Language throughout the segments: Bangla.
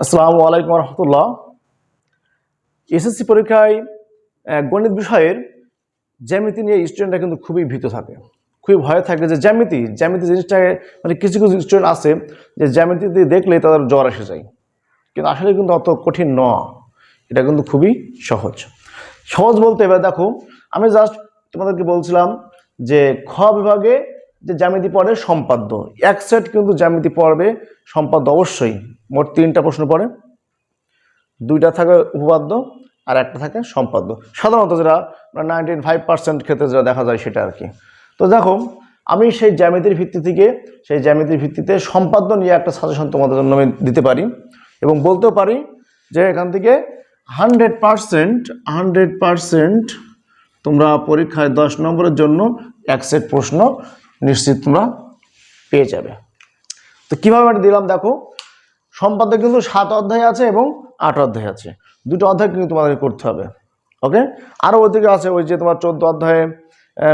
আসসালামু আলাইকুম রহমতুল্লাহ এসএসসি পরীক্ষায় গণিত বিষয়ের জ্যামিতি নিয়ে স্টুডেন্টরা কিন্তু খুবই ভীত থাকে। খুবই ভয় থাকে যে জ্যামিতি জ্যামিতি জিনিসটাকে মানে কিছু কিছু স্টুডেন্ট আছে যে জ্যামিতিতে দেখলে তাদের জ্বর এসে যায়। কিন্তু আসলে কিন্তু অত কঠিন ন। এটা কিন্তু খুবই সহজ। সহজ বলতে এবার দেখো, আমি জাস্ট তোমাদেরকে বলছিলাম যে খ বিভাগে যে জ্যামিতি পড়ে সম্পাদ্য। এক সেট কিন্তু জ্যামিতি পড়বে সম্পাদ্য অবশ্যই। মোট তিনটা প্রশ্ন পড়ে। দুইটা থাকে উপপাদ্য আর একটা থাকে সম্পাদ্য। সাধারণত যেটা নাইনটিন ফাইভ পার্সেন্ট ক্ষেত্রে যেটা দেখা যায় সেটা আর কি তো দেখো, আমি সেই জ্যামিতির ভিত্তি থেকে, সেই জ্যামিতির ভিত্তিতে সম্পাদ্য নিয়ে একটা সাজেশন তোমাদের জন্য আমি দিতে পারি এবং বলতেও পারি যে এখান থেকে হান্ড্রেড পার্সেন্ট হান্ড্রেড পার্সেন্ট তোমরা পরীক্ষায় দশ নম্বরের জন্য এক সেট প্রশ্ন নিশ্চিত তোমরা পেয়ে যাবে। তো কীভাবে আমি দিলাম দেখো? সম্পাদক কিন্তু সাত অধ্যায় আছে এবং আট অধ্যায় আছে। দুটো অধ্যায় কিন্তু তোমাদের করতে হবে। ওকে আরও ওদিকে আছে ওই যে তোমার চোদ্দ অধ্যায়ে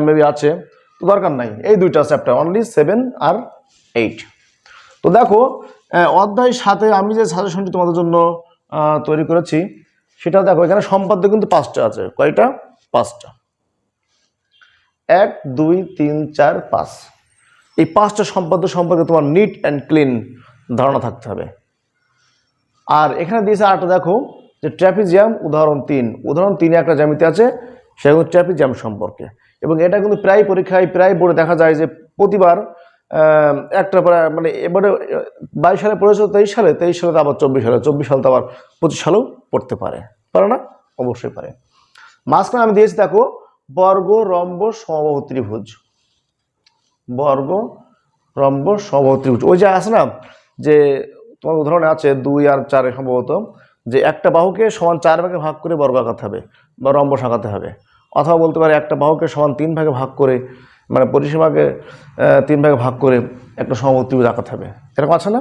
মেবি আছে। তো দরকার নাই। এই দুইটা চ্যাপ্টার অনলি সেভেন আর এইট তো দেখো অধ্যায় সাথে আমি যে সাজেশনটি তোমাদের জন্য তৈরি করেছি, সেটা দেখো, এখানে সম্পাদ্য কিন্তু পাঁচটা আছে। কয়টা? পাঁচটা। এক, দুই, তিন, চার, পাঁচ। এই পাঁচটা সম্পাদ্য সম্পর্কে তোমার নিট অ্যান্ড ক্লিন ধারণা থাকতে হবে। আর এখানে দিয়েছে আরেকটা দেখো, যে ট্র্যাপিজিয়াম উদাহরণ তিন। উদাহরণ তিনে একটা জ্যামিতি আছে কিন্তু ট্র্যাপিজিয়াম সম্পর্কে। এবং এটা কিন্তু প্রায় পরীক্ষায় প্রায় বোর্ডে দেখা যায় যে প্রতিবার একটা মানে এবারে, বাইশ সালে পড়েছে তেইশ সালে তেইশ সালে তো আবার চব্বিশ সালে চব্বিশ সালে তো আবার পঁচিশ সালেও পড়তে পারে। পারে না? অবশ্যই পারে। মাঝখানে আমি দিয়েছি দেখো বর্গ রম্ব সমবাহু ত্রিভুজ বর্গ রম্ব সমবাহু ত্রিভুজ ওই যে আছে না, যে তোমার উদাহরণে আছে দুই আর চারে সম্ভবত, যে একটা বাহুকে সমান চার ভাগে ভাগ করে বর্গ আঁকাতে হবে, বা রম্ব আঁকাতে হবে। অথবা বলতে পারে একটা বাহুকে সমান তিন ভাগে ভাগ করে মানে পরিসীমাকে তিন ভাগে ভাগ করে একটা সমবাহু ত্রিভুজ আঁকাতে হবে। এরকম আছে না?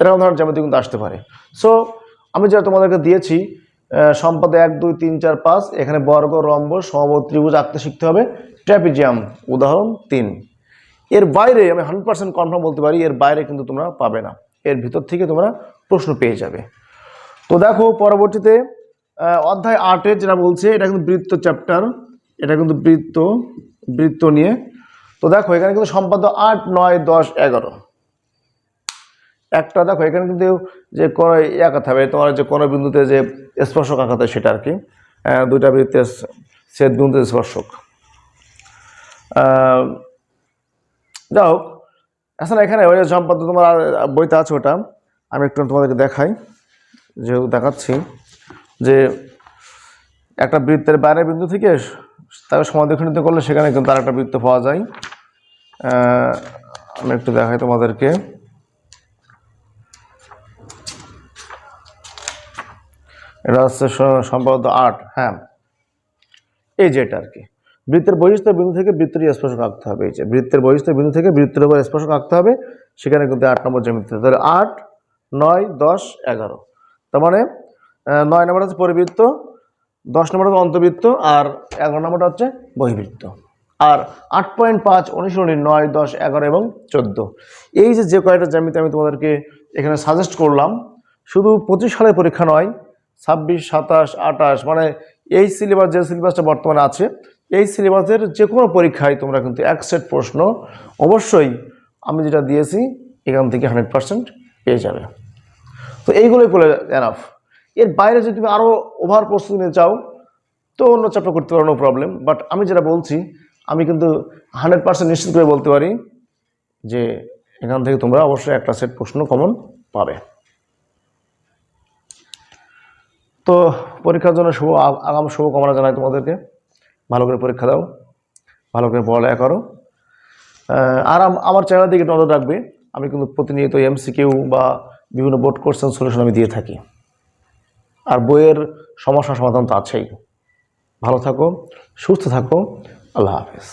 এরকম ধরনের জ্যামিতি কিন্তু আসতে পারে। সো আমি যেটা তোমাদেরকে দিয়েছি সম্পদে এক, দুই, তিন, চার, পাঁচ, এখানে বর্গ রম্ব সমবাহু ত্রিভুজ আঁকতে শিখতে হবে। ট্র্যাপিজিয়াম, উদাহরণ তিন। এর বাইরে আমি হান্ড্রেড পার্সেন্ট কনফার্ম বলতে পারি, এর বাইরে কিন্তু তোমরা পাবে না। এর ভিতর থেকে তোমরা প্রশ্ন পেয়ে যাবে। তো দেখো, পরবর্তীতে অধ্যায় আটে যেটা বলছে, এটা কিন্তু বৃত্ত চ্যাপ্টার এটা কিন্তু বৃত্ত বৃত্ত নিয়ে। তো দেখো, এখানে কিন্তু সম্পাদ্য আট, নয়, দশ, এগারো। একটা দেখো, এখানে কিন্তু যে কোনো আঁকাতে হবে, তোমার যে কোনো বিন্দুতে যে স্পর্শক আঁকাতে হয় সেটা আর কি দুইটা বৃত্তে সে বিন্দুতে স্পর্শক। যাই হোক আসলে এখানে ওই সম্পাদ্য তোমার বইতে আছে ওটা, আমি একটু তোমাদেরকে দেখাই, যেহেতু দেখাচ্ছি, যে একটা বৃত্তের বাইরের বিন্দু থেকে তাকে সমাধিখণ্ডিত করলে সেখানে কিন্তু আর একটা বৃত্ত পাওয়া যায়। আমি একটু দেখাই তোমাদেরকে। এটা হচ্ছে সম্ভবত আট হ্যাঁ। এই যে এটা আর কি বৃত্তের বহিষ্ঠ বিন্দু থেকে বৃত্তের স্পর্শক আঁকতে হবে, এই যে বৃত্তের বহিষ্ঠ বিন্দু থেকে বৃত্তের উপর স্পর্শক আঁকতে হবে, সেখানে কিন্তু আট নম্বর জ্যামিতি। তাহলে আট, নয়, দশ, এগারো। তার মানে নয় নম্বর হচ্ছে পরিবৃত্ত, দশ নম্বর হচ্ছে অন্তর্বৃত্ত আর এগারো নম্বরটা হচ্ছে বহিবৃত্ত। আর আট পয়েন্ট পাঁচ অনুসরণী নয়, দশ, এগারো এবং চোদ্দ। এই যে যে কয়টা জ্যামিতি আমি তোমাদেরকে এখানে সাজেস্ট করলাম, শুধু পঁচিশ সালের পরীক্ষা নয় ছাব্বিশ, সাতাশ, আঠাশ মানে এই সিলেবাস যে সিলেবাসটা বর্তমানে আছে, এই সিলেবাসের যে কোনো পরীক্ষায় তোমরা কিন্তু এক সেট প্রশ্ন অবশ্যই আমি যেটা দিয়েছি, এখান থেকে হান্ড্রেড পার্সেন্ট পেয়ে যাবে। তো এইগুলোই করে এনাফ এর বাইরে যদি তুমি আরও ওভার প্রস্তুতি নিতে চাও, তো অন্য চ্যাপ্টার করতে পারো নো প্রবলেম বাট আমি যেটা বলছি, আমি কিন্তু হান্ড্রেড পার্সেন্ট নিশ্চিত করে বলতে পারি যে এখান থেকে তোমরা অবশ্যই একটা সেট প্রশ্ন কমন পাবে। তো পরীক্ষার জন্য শুভ আগাম, শুভকামনা জানাই তোমাদেরকে। ভালো করে পরীক্ষা দাও, ভালো করে পড়ালেখা করো। আর আমার চ্যানেল দিকে নজর রাখবে। আমি কিন্তু প্রতিনিয়ত এমসিকিউ বা বিভিন্ন বোর্ড কোশ্চেন সলিউশন আমি দিয়ে থাকি। আর বইয়ের সমস্যা সমাধান তো আছেই। ভালো থাকো, সুস্থ থাকো, আল্লাহ হাফেজ।